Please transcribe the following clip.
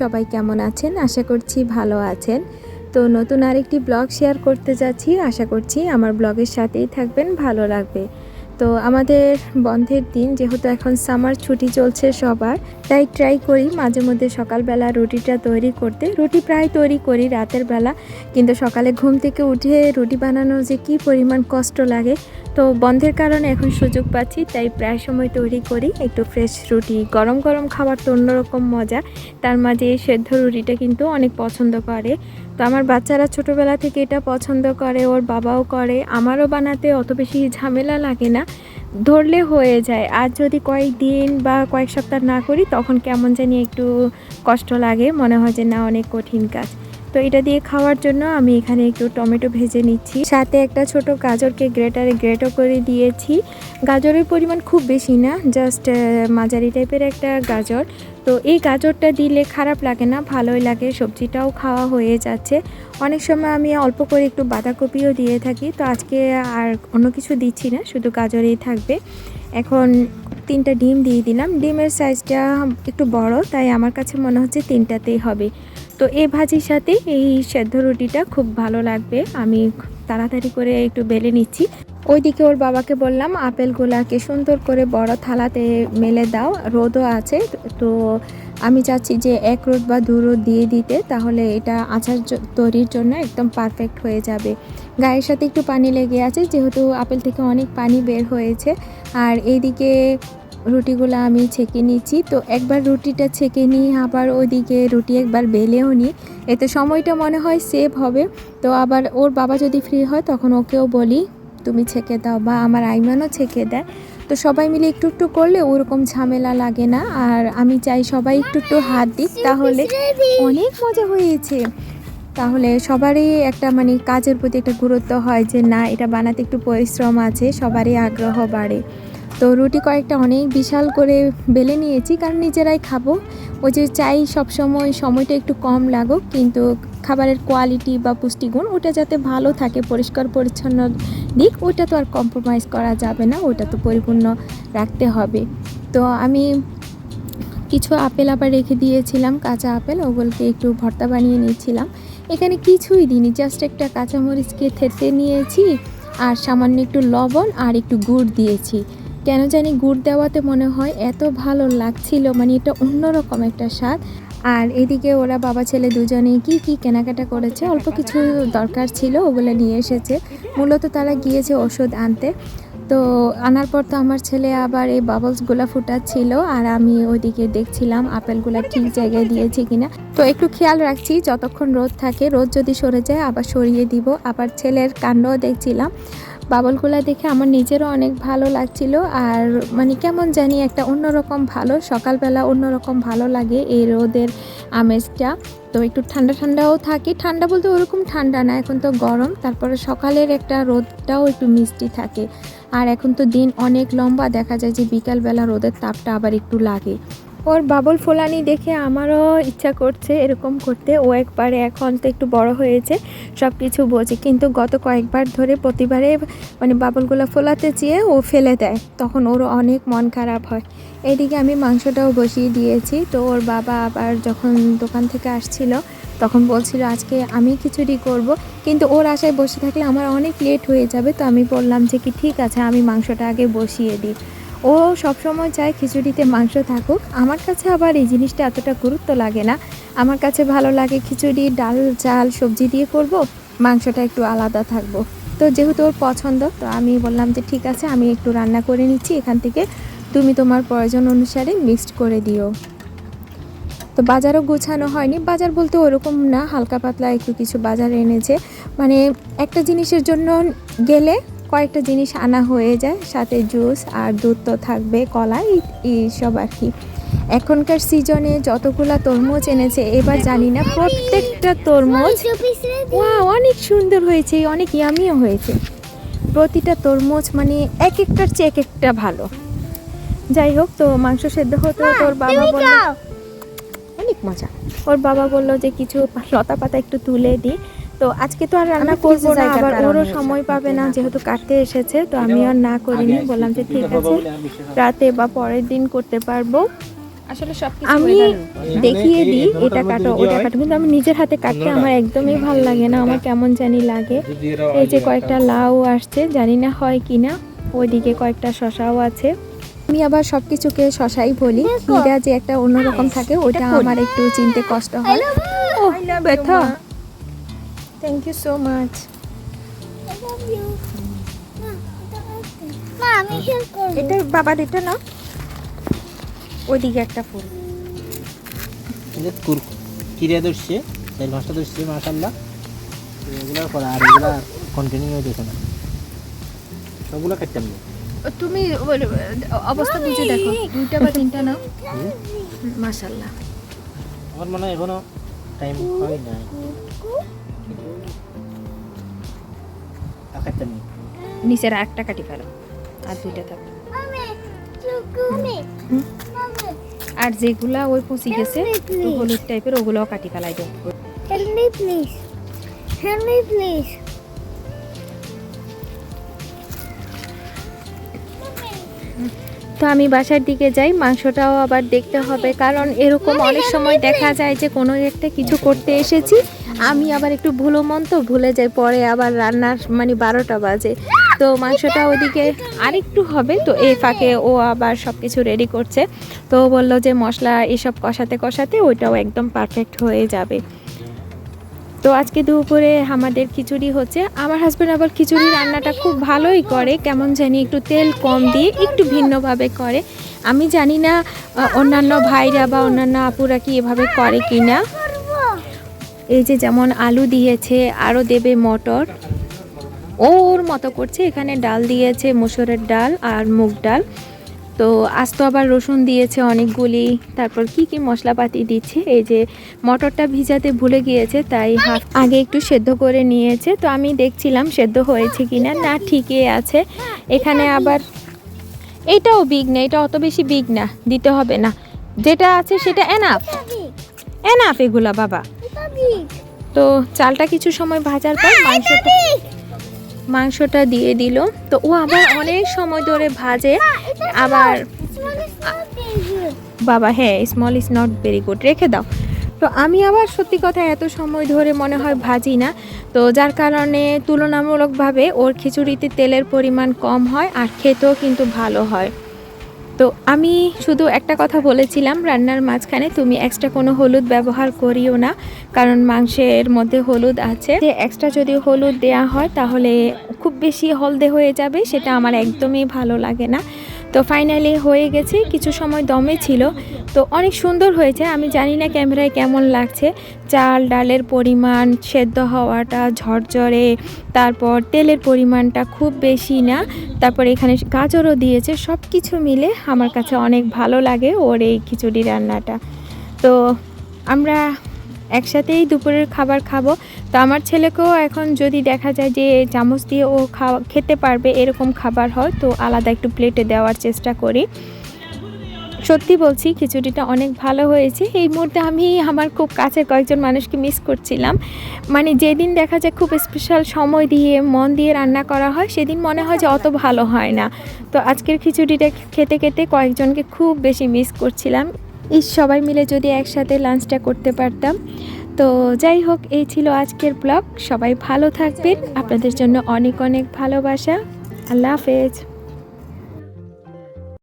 সবাই কেমন আছেন? আশা করছি ভালো আছেন। তো নতুন আরেকটি ব্লগ শেয়ার করতে যাচ্ছি। আশা করছি আমার ব্লগের সাথেই থাকবেন, ভালো লাগবে। তো আমাদের বন্ধের দিন, যেহেতু এখন সামার ছুটি চলছে সবার, তাই ট্রাই করি মাঝে মধ্যে সকালবেলা রুটিটা তৈরি করতে। রুটি প্রায় তৈরি করি রাতের বেলা, কিন্তু সকালে ঘুম থেকে উঠে রুটি বানানো যে কি পরিমাণ কষ্ট লাগে, তো বন্ধের কারণে এখন সুযোগ পাচ্ছি, তাই প্রায় সময় তৈরি করি। একটু ফ্রেশ রুটি, গরম গরম খাবার তো অন্যরকম মজা, তার মাঝে সেদ্ধ রুটিটা কিন্তু অনেক পছন্দ করে। তো আমার বাচ্চারা ছোটোবেলা থেকে এটা পছন্দ করে, ওর বাবাও করে। আমারও বানাতে অত বেশি ঝামেলা লাগে না। ধরলে হয়ে যায়। আর যদি কয়েকদিন বা কয়েক সপ্তাহ না করি, তখন কেমন জানি একটু কষ্ট লাগে। মনে হয় যে না, অনেক কঠিন কাজ। তো এটা দিয়ে খাওয়ার জন্য আমি এখানে একটু টমেটো ভেজে নিচ্ছি। সাথে একটা ছোট গাজরকে গ্রেটারে গ্রেটও করে দিয়েছি। গাজরের পরিমাণ খুব বেশি না, জাস্ট মাঝারি টাইপের একটা গাজর। তো এই গাজরটা দিলে খারাপ লাগে না, ভালোই লাগে, সবজিটাও খাওয়া হয়ে যাচ্ছে। অনেক সময় আমি অল্প করে একটু বাঁধাকপিও দিয়ে থাকি, তো আজকে আর অন্য কিছু দিচ্ছি না, শুধু গাজরেই থাকবে। এখন তিনটা ডিম দিয়ে দিলাম। ডিমের সাইজটা একটু বড়, তাই আমার কাছে মনে হচ্ছে তিনটাতেই হবে। তো এই ভাজির সাথে এই সেদ্ধ রুটিটা খুব ভালো লাগবে। আমি তাড়াতাড়ি করে একটু বেলে নিচ্ছি। ওইদিকে ওর বাবাকে বললাম আপেলগুলাকে সুন্দর করে বড় থালাতে মেলে দাও, রোদও আছে। তো আমি চাচ্ছি যে এক রোদ বা দু রোদ দিয়ে দিতে, তাহলে এটা আচার তৈরির জন্য একদম পারফেক্ট হয়ে যাবে। গায়ের সাথে একটু পানি লেগে আছে, যেহেতু আপেল থেকে অনেক পানি বের হয়েছে। আর এইদিকে রুটিগুলো আমি ছেঁকে নিচ্ছি। তো একবার রুটিটা ছেঁকে নিই আবার ওইদিকে রুটি একবার বেলেও নিই। এতে সময়টা মনে হয় সেভ হবে। তো আবার ওর বাবা যদি ফ্রি হয় তখন ওকেও বলি তুমি ছেঁকে দাও বা আমার আইমানও ছেঁকে দেয়। তো সবাই মিলে একটু একটু করলে ওরকম ঝামেলা লাগে না। আর আমি চাই সবাই একটু একটু হাত দিক তাহলে অনেক মজা হয়েছে। তাহলে সবারই একটা মানে কাজের প্রতি একটা গুরুত্ব হয় যে না এটা বানাতে একটু পরিশ্রম আছে সবারই আগ্রহ বাড়ে। তো রুটি কয়েকটা অনেক বিশাল করে বেলে নিয়েছি, কারণ নিজেরাই খাব। ওই যে চাই সবসময় সময়টা একটু কম লাগুক, কিন্তু খাবারের কোয়ালিটি বা পুষ্টিগুণ ওটা যাতে ভালো থাকে, পরিষ্কার পরিচ্ছন্ন দিক, ওটা তো আর কম্প্রোমাইজ করা যাবে না, ওটা তো পরিপূর্ণ রাখতে হবে। তো আমি কিছু আপেল আবার রেখে দিয়েছিলাম, কাঁচা আপেল, ওগুলোকে একটু ভর্তা বানিয়ে নিয়েছিলাম। এখানে কিছুই দিইনি জাস্ট একটা কাঁচামরিচকে থেতে নিয়েছি, আর সামান্য একটু লবণ আর একটু গুড় দিয়েছি। কেন জানি গুড় দেওয়াতে মনে হয় এত ভালো লাগছিল মানে এটা অন্যরকম একটা স্বাদ। আর এদিকে ওরা বাবা ছেলে দুজনে কি কি কেনাকাটা করেছে, অল্প কিছু দরকার ছিল, ওগুলো নিয়ে এসেছে। মূলত তারা গিয়েছে ওষুধ আনতে। তো আনার পর তো আমার ছেলে আবার এই বাবলসগুলো ফুটাচ্ছিল, আর আমি ওইদিকে দেখছিলাম আপেলগুলো ঠিক জায়গায় দিয়েছি কিনা। তো একটু খেয়াল রাখছি, যতক্ষণ রোদ থাকে, রোদ যদি সরে যায়, আবার সরিয়ে দিব। আবার ছেলের কাণ্ডও দেখছিলাম। বাবলগুলা দেখে আমার নিজেরও অনেক ভালো লাগছিল আর মানে কেমন জানি একটা অন্যরকম ভালো, সকালবেলা অন্যরকম ভালো লাগে এই রোদের আমেজটা। তো একটু ঠান্ডা ঠান্ডাও থাকে, ঠান্ডা বলতে ওরকম ঠান্ডা না, এখন তো গরম, তারপরে সকালের একটা রোদটাও একটু মিষ্টি থাকে। আর এখন তো দিন অনেক লম্বা, দেখা যায় যে বিকালবেলা রোদের তাপটা আবার একটু লাগে। ওর বাবল ফোলানি দেখে আমারও ইচ্ছা করছে এরকম করতে। ও একবারে এখন তো একটু বড় হয়েছে সব কিছু বোঝে। কিন্তু গত কয়েকবার ধরে প্রতিবারে মানে বাবলগুলো ফোলাতে চেয়ে ও ফেলে দেয়, তখন ওর অনেক মন খারাপ হয়। এদিকে আমি মাংসটাও বসিয়ে দিয়েছি। তো ওর বাবা আবার যখন দোকান থেকে আসছিল, তখন বলছিল, আজকে আমি খিচুড়ি করব। কিন্তু ওর আশায় বসে থাকলে আমার অনেক লেট হয়ে যাবে। তো আমি বললাম যে কি ঠিক আছে, আমি মাংসটা আগে বসিয়ে দিই। ও সবসময় চায় খিচুড়িতে মাংস থাকুক। আমার কাছে আবার এই জিনিসটা এতটা গুরুত্ব লাগে না। আমার কাছে ভালো লাগে খিচুড়ি, ডাল, চাল, সবজি দিয়ে করব। মাংসটা একটু আলাদা থাকব। তো যেহেতু ওর পছন্দ, তো আমি বললাম যে ঠিক আছে, আমি একটু রান্না করে নিচ্ছি। এখান থেকে তুমি তোমার প্রয়োজন অনুসারে মিক্সড করে দিও। তো বাজারও গোছানো হয়নি। বাজার বলতে ওরকম না, হালকা পাতলা একটু কিছু বাজার এনেছে। মানে একটা জিনিসের জন্য গেলে কয়েকটা জিনিস আনা হয়ে যায় সাথে জুস আর দুধ তো থাকবে কলা এই- এইসব আর কি। এখনকার সিজনে যতগুলা তরমুজ এনেছে এবার জানি না প্রত্যেকটা তরমুজ অনেক সুন্দর হয়েছে অনেক ইয়ামিও হয়েছে। প্রতিটা তরমুজ মানে এক একটার চেয়ে এক একটা ভালো। যাই হোক তো মাংস সেদ্ধ হতো ওর বাবা বলল অনেক মজা। ওর বাবা বলল যে কিছু লতা পাতা একটু তুলে দিই তো আজকে তো আর রান্না করব না আবার ওরও সময় পাবে না যেহেতু কাটতে এসেছে তো আমি আর না করিনি বললাম যে ঠিক আছে রাতে বা পরের দিন করতে পারব। আসলে সবকিছু আমি দেখিয়ে দিই এটা কাটো ওটা কাটো কিন্তু আমি নিজের হাতে কাটতে আমার একদমই ভালো লাগে না আমার কেমন জানি লাগে। এই যে কয়েকটা লাউ আসছে জানি না হয় কিনা ওইদিকে কয়েকটা শশাও আছে। আমি আবার সব কিছুকে শশাই বলি কিরা যে একটা অন্যরকম থাকে ওটা আমার একটু চিনতে কষ্ট হয়। ও ব্যথা। থ্যাংক ইউ সো মাচ মা আমি হেল্প করব এটা বাবার এটা না ওইদিকে একটা ফুল। এদের কুর কিরে ধরছে চাইল মাছটা ধরছে মাশাল্লাহ এগুলো করা আর এগুলো কন্টিনিউ দেখো না। সবগুলো কাটতাম না তুমি অবস্থা বুঝে দেখো। দুইটা বা তিনটা নাও। মাশাল্লাহ আমার মনে হয় এখনও টাইম হয় নাই। আর কাটতাম নিচের একটা কাটি ফেলো। আর দুইটা থাকবে আর যেগুলা ওই পচি গেছে Help me, একটু please. হলুদ টাইপের ওগুলোও কাটি ফেলাই দেবো। প্লিজ হেল্প মি প্লিজ তো আমি বাসার দিকে যাই, মাংসটাও আবার দেখতে হবে। কারণ এরকম অনেক সময় দেখা যায় যে কোনো একটা কিছু করতে এসেছি, আমি আবার একটু ভুলো মন তো ভুলে যাই, পরে আবার রান্নার মানে বারোটা বাজে। তো মাংসটা ওদিকে আরেকটু হবে, তো এই ফাঁকে ও আবার সব কিছু রেডি করছে। তো বলল যে মশলা এসব কষাতে কষাতে ওইটাও একদম পারফেক্ট হয়ে যাবে। তো আজকে দুপুরে আমাদের খিচুড়ি হচ্ছে। আমার হাজব্যান্ড আবার খিচুড়ি রান্নাটা খুব ভালোই করে, কেমন জানি একটু তেল কম দিয়ে একটু ভিন্নভাবে করে। আমি জানি না অন্যান্য ভাইরা বা অন্যান্য আপুরা কি এভাবে করে কি না এই যে যেমন আলু দিয়েছে, আরও দেবে মটর। ওর মতো করছে, এখানে ডাল দিয়েছে, মসুরের ডাল আর মুগ ডাল। তো আজ তো আবার রসুন দিয়েছে অনেকগুলি। তারপর কি কি মশলাপাতি দিচ্ছে? এই যে মটরটা ভিজাতে ভুলে গিয়েছে তাই হাফ আগে একটু সেদ্ধ করে নিয়েছে। তো আমি দেখছিলাম সেদ্ধ হয়েছে কিনা না না ঠিকই আছে। এখানে আবার এটাও বিগ না এটা অত বেশি বিগ না দিতে হবে না। যেটা আছে সেটা এনাফ এনাফ এগুলা বাবা। তো চালটা কিছু সময় ভাজার পর মাংসটা মাংসটা দিয়ে দিল। তো ও আবার অনেক সময় ধরে ভাজে, আবার বাবা হ্যাঁ small is not very good রেখে দাও। তো আমি আবার সত্যি কথা এত সময় ধরে মনে হয় ভাজি না। তো যার কারণে তুলনামূলকভাবে ওর খিচুড়িতে তেলের পরিমাণ কম হয় আর খেতেও কিন্তু ভালো হয়। তো আমি শুধু একটা কথা বলেছিলাম রান্নার মাঝখানে, তুমি এক্সট্রা কোনো হলুদ ব্যবহার করিও না, কারণ মাংসের মধ্যে হলুদ আছে। যে এক্সট্রা যদি হলুদ দেয়া হয়, তাহলে খুব বেশি হলদে হয়ে যাবে, সেটা আমার একদমই ভালো লাগে না। তো ফাইনালি হয়ে গেছে, কিছু সময় দমে ছিল। তো অনেক সুন্দর হয়েছে, আমি জানি না ক্যামেরায় কেমন লাগছে। চাল, ডালের পরিমাণ, সেদ্ধ হওয়াটা, ঝরঝরে, তারপর তেলের পরিমাণটা খুব বেশি না। তারপর এখানে গাজরও দিয়েছে সব কিছু মিলে আমার কাছে অনেক ভালো লাগে ওর এই খিচুড়ি রান্নাটা। তো আমরা একসাথেই দুপুরের খাবার খাব। তো আমার ছেলেকেও এখন যদি দেখা যায় যে চামচ দিয়ে ও খাওয়া, খেতে পারবে এরকম খাবার হয়, তো আলাদা একটু প্লেটে দেওয়ার চেষ্টা করি। সত্যি বলছি, খিচুড়িটা অনেক ভালো হয়েছে। এই মুহূর্তে আমি আমার খুব কাছের কয়েকজন মানুষকে মিস করছিলাম। মানে যেদিন দেখা যায় খুব স্পেশাল সময় দিয়ে, মন দিয়ে রান্না করা হয়, সেদিন মনে হয় যে অত ভালো হয় না। তো আজকের খিচুড়িটা খেতে খেতে কয়েকজনকে খুব বেশি মিস করছিলাম। ইস, সবাই মিলে যদি একসাথে লাঞ্চটা করতে পারতাম। তো যাই হোক, এই ছিল আজকের ব্লগ সবাই ভালো থাকবেন। আপনাদের জন্য অনেক অনেক ভালোবাসা। আল্লাহ হাফেজ।